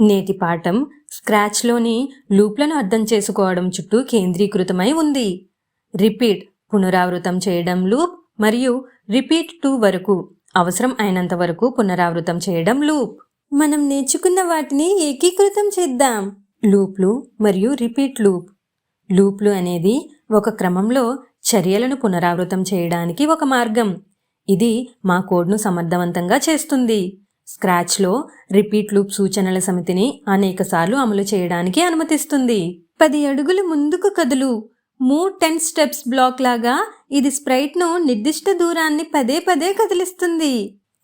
నేటి పాఠం స్క్రాచ్లోని లూప్లను అర్థం చేసుకోవడం చుట్టూ కేంద్రీకృతమై ఉంది. రిపీట్ పునరావృతం చేయడం లూప్ మరియు రిపీట్ టూ వరకు అవసరం అయినంత వరకు పునరావృతం చేయడం లూప్. మనం నేర్చుకున్న వాటిని ఏకీకృతం చేద్దాం. లూప్లు మరియు రిపీట్ లూప్. లూప్లు అనేది ఒక క్రమంలో చర్యలను పునరావృతం చేయడానికి ఒక మార్గం. ఇది మా కోడ్ను సమర్థవంతంగా చేస్తుంది. స్క్రాచ్లో రిపీట్ లూప్ సూచనల సమితిని అనేకసార్లు అమలు చేయడానికి అనుమతిస్తుంది. పది అడుగులు ముందుకు కదులు. మూవ్ టెన్ స్టెప్స్ బ్లాక్ లాగా ఇది స్ప్రైట్ను నిర్దిష్ట దూరాన్ని పదే పదే కదిలిస్తుంది.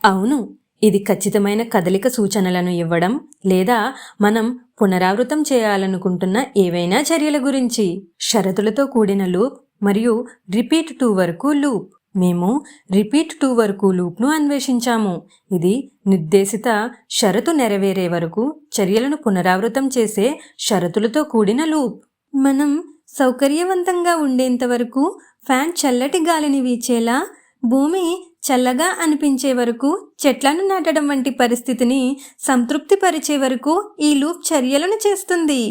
అవును ఇది ఖచ్చితమైన కదలిక సూచనలను ఇవ్వడం లేదా మనం పునరావృతం చేయాలనుకుంటున్న ఏవైనా చర్యల గురించి. షరతులతో కూడిన లూప్ మరియు రిపీట్ టూ వరకు లూప్. మేము రిపీట్ టూ వరకు లూప్ను అన్వేషించాము. ఇది నిర్దేశిత షరతు నెరవేరే వరకు చర్యలను పునరావృతం చేసే షరతులతో కూడిన లూప్. మనం సౌకర్యవంతంగా ఉండేంత వరకు ఫ్యాన్ చల్లటి గాలిని వీచేలా భూమి చల్లగా అనిపించే వరకు చెట్లను నాటడం వంటి పరిస్థితిని సంతృప్తిపరిచే వరకు ఈ లూప్ చర్యలను చేస్తుంది.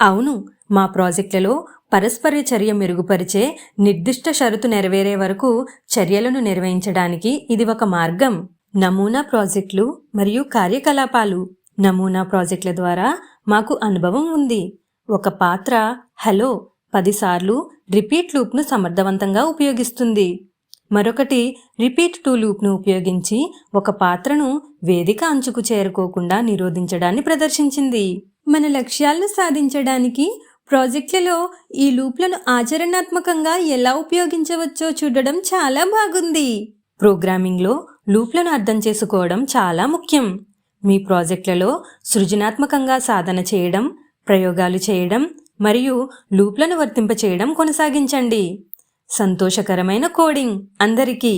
అవును మా ప్రాజెక్టులలో పరస్పర చర్య మెరుగుపరిచే నిర్దిష్ట షరతు నెరవేరే వరకు చర్యలను నిర్వహించడానికి ఇది ఒక మార్గం. నమూనా ప్రాజెక్టులు మరియు కార్యకలాపాలు నమూనా ప్రాజెక్టుల ద్వారా మాకు అనుభవం ఉంది. ఒక పాత్ర హలో పదిసార్లు రిపీట్ లూప్ను సమర్థవంతంగా ఉపయోగిస్తుంది. మరొకటి రిపీట్ టు లూప్ను ఉపయోగించి ఒక పాత్రను వేదిక అంచుకు చేరుకోకుండా నిరోధించడాన్ని ప్రదర్శించింది. మన లక్ష్యాలను సాధించడానికి ప్రాజెక్టులలో ఈ లూప్లను ఆచరణాత్మకంగా ఎలా ఉపయోగించవచ్చో చూడడం చాలా బాగుంది. ప్రోగ్రామింగ్లో లూప్లను అర్థం చేసుకోవడం చాలా ముఖ్యం. మీ ప్రాజెక్టులలో సృజనాత్మకంగా సాధన చేయడం ప్రయోగాలు చేయడం మరియు లూప్లను వర్తింపచేయడం కొనసాగించండి. సంతోషకరమైన కోడింగ్ అందరికీ.